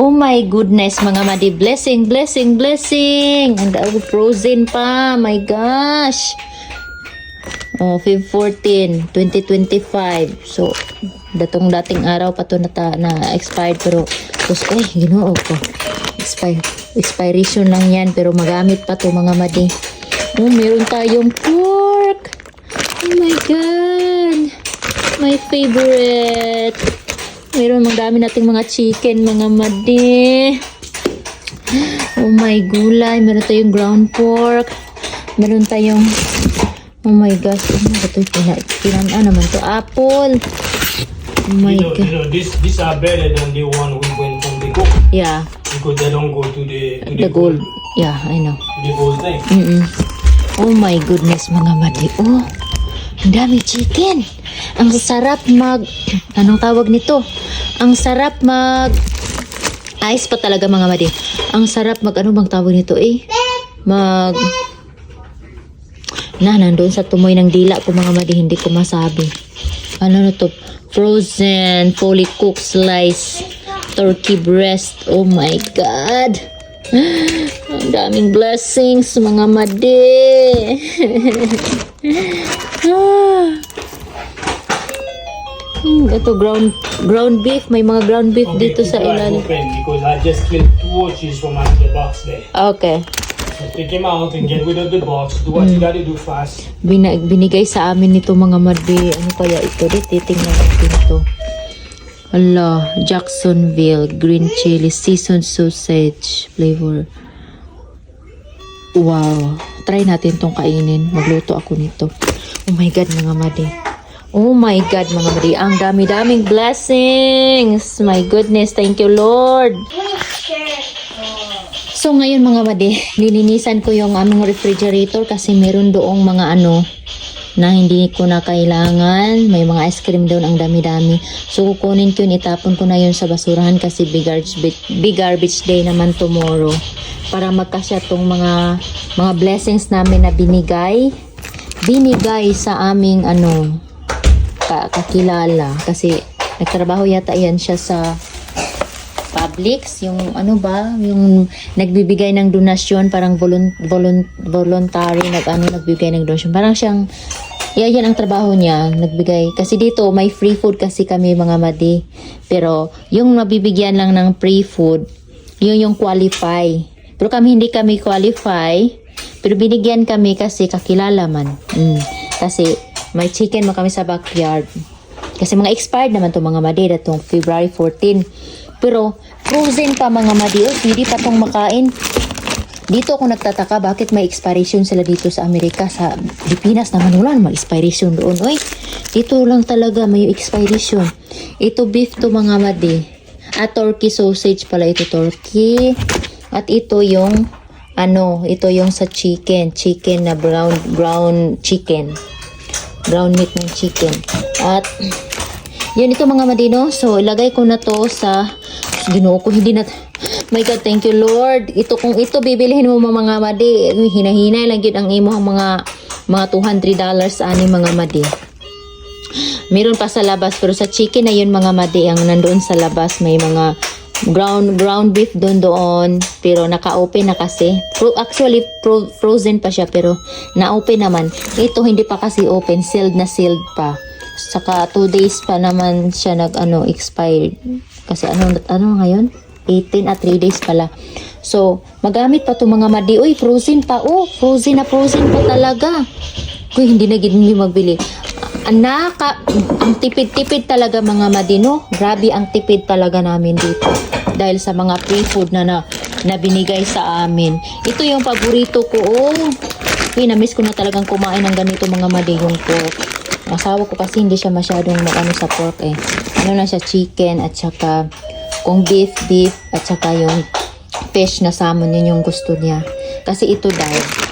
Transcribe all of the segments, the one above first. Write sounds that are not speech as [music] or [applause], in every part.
Oh my goodness, mga madi. Blessing, blessing, blessing. Ang daog frozen pa. My gosh. Oh, Feb 14, 2025. So, datong dating araw pa to na, ta, na expired pero tapos ay ginoo ko. Expire, expiration lang yan pero magamit pa to mga madi. Oh, meron tayong pork. Oh my god. My favorite. Meron magdami nating mga chicken, mga madi. Oh my gulay. Meron tayong ground pork. Meron tayong Oh my gosh. Ano ba ito? Pina, pinanaan naman to. Apple. Oh my you know, god. you know, this these are better than the one we went from the cook Yeah. because they don't go to the to The gold. Yeah, I know. the gold thing. Mm-mm. Oh my goodness, mga madi. Oh, ang dami chicken. Ang sarap mag... Anong tawag nito? Ang sarap mag... Ice pa talaga mga madi. Ang sarap mag... Ano bang tawag nito eh? Mag... Na, nandun sa tumoy ng dila ko mga madi. Hindi ko masabi. Ano na to? Frozen, fully cooked slice, turkey breast. Oh my God. Ang daming blessings, mga madi. ah. Hmm, ito ground ground beef, may mga ground beef Okay, dito sa ilalim. because I just killed two oches from out the box there. Okay. So take them out and get rid of the box. Do what you gotta do fast. Bina- binigay sa amin nito mga madi. Ano kaya ito? Di titingnan natin ito. Ala, Jacksonville green chili seasoned sausage flavor. Wow. Try natin tong kainin. Magluto ako nito. Oh my God, mga madi. Oh my God, mga madi. Ang dami-daming blessings. My goodness. Thank you, Lord. So, ngayon mga madi, lilinisan ko yung aming refrigerator kasi meron doong mga ano, na hindi ko na kailangan. May mga ice cream doon ang dami-dami. So, kukunin ko yun, itapon ko na yun sa basurahan kasi big garbage, big garbage day naman tomorrow. Para magkasya tong mga, mga blessings namin na binigay. Binigay sa aming ano, ka kakilala. Kasi nagtrabaho yata yan siya sa Publix, yung ano ba, yung nagbibigay ng donasyon, parang volun, volun, voluntary, nag, ano, nagbibigay ng donasyon. Parang siyang, yeah, yan ang trabaho niya, nagbigay. Kasi dito, may free food kasi kami mga madi. Pero, yung mabibigyan lang ng free food, yun yung qualify. Pero kami hindi kami qualify, pero binigyan kami kasi kakilala man. Mm. Kasi, may chicken mo kami sa backyard. Kasi mga expired naman to mga madi, datong February 14. Pero frozen pa mga madi, oh, hindi pa tong makain. Dito ako nagtataka bakit may expiration sila dito sa Amerika. Sa Pilipinas naman wala namang expiration doon. Oy, dito lang talaga may expiration. Ito beef to mga madi. At turkey sausage pala ito turkey. At ito yung ano, ito yung sa chicken. Chicken na brown, brown chicken. Brown meat ng chicken. At [clears throat] yun ito mga madino. So, ilagay ko na to sa ginoo ko. Hindi na... My God, thank you Lord. Ito kung ito bibilihin mo mga madi. Hinahinay lang yun ang imo ang mga mga 200 dollars ani mga madi. Meron pa sa labas pero sa chicken na yun mga madi ang nandoon sa labas may mga ground ground beef doon doon pero naka-open na kasi Pro, actually pro, frozen pa siya pero na-open naman ito hindi pa kasi open sealed na sealed pa saka 2 days pa naman siya nag ano expired kasi ano ano ngayon 18 at 3 days pala so magamit pa to mga madi uy frozen pa oh frozen na frozen pa talaga Uy, hindi na hindi magbili Anaka, ang tipid-tipid talaga mga madino. Grabe ang tipid talaga namin dito. Dahil sa mga free food na, na, na binigay sa amin. Ito yung paborito ko. Oh. Uy, na-miss ko na talagang kumain ng ganito mga madi yung pork. Asawa ko kasi hindi siya masyadong ano sa pork eh. Ano na siya chicken at saka kung beef, beef at saka yung fish na salmon yun yung gusto niya. Kasi ito dahil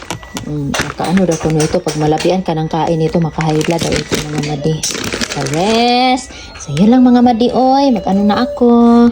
Mm, makaano daw kuno ito pag malabian ka ng kain ito blood daw ito mga madi. Pares. So yun lang mga madi oy, mag-ano na ako.